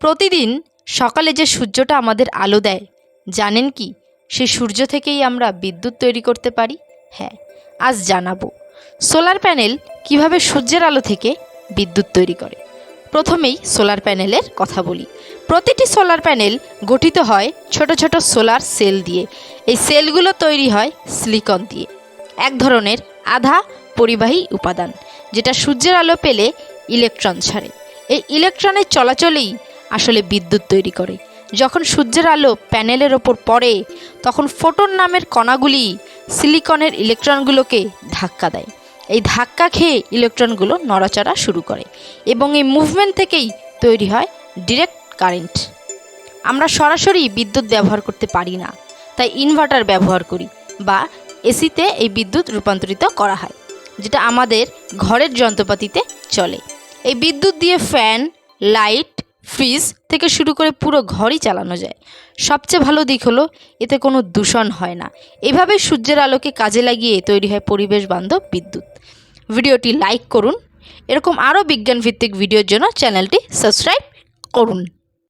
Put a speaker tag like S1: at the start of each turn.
S1: প্রতিদিন সকালে যে সূর্যটা আমাদের আলো দেয়, জানেন কি? সেই সূর্য থেকেই আমরা বিদ্যুৎ তৈরি করতে পারি? হ্যাঁ আজ জানাব। সোলার প্যানেল কীভাবে সূর্যের আলো থেকে বিদ্যুৎ তৈরি করে? প্রথমেই সোলার প্যানেলের কথা বলি। প্রতিটি সোলার প্যানেল গঠিত হয় ছোট ছোট সোলার সেল দিয়ে। এই সেলগুলো তৈরি হয় সিলিকন দিয়ে। এক ধরনের আধা পরিবাহী উপাদান, যেটা সূর্যের আলো পেলে ইলেকট্রন ছাড়ে। এই ইলেকট্রনের চলাচলেই আসলে বিদ্যুৎ তৈরি করে। যখন সূর্যের আলো প্যানেলের ওপর পড়ে, তখন ফোটন নামের কণাগুলি সিলিকনের ইলেকট্রনগুলোকে ধাক্কা দেয়। এই ধাক্কা খেয়ে ইলেকট্রনগুলো নড়াচড়া শুরু করে এবং এই মুভমেন্ট থেকেই তৈরি হয় ডিরেক্ট কারেন্ট। আমরা সরাসরি বিদ্যুৎ ব্যবহার করতে পারি না, তাই ইনভার্টার ব্যবহার করি বা এসিতে এই বিদ্যুৎ রূপান্তরিত করা হয়, যেটা আমাদের ঘরের যন্ত্রপাতিতে চলে। এই বিদ্যুৎ দিয়ে ফ্যান, লাইট ফ্রিজ থেকে শুরু করে পুরো ঘরই চালানো যায়। সবচেয়ে ভালো দিক হলো, এতে কোনো দূষণ হয় না। এভাবে সূর্যের আলোকে কাজে লাগিয়ে তৈরি হয় পরিবেশ বান্ধব বিদ্যুৎ। ভিডিওটি লাইক করুন। এরকম আরও বিজ্ঞানভিত্তিক ভিডিওর জন্য চ্যানেলটি সাবস্ক্রাইব করুন।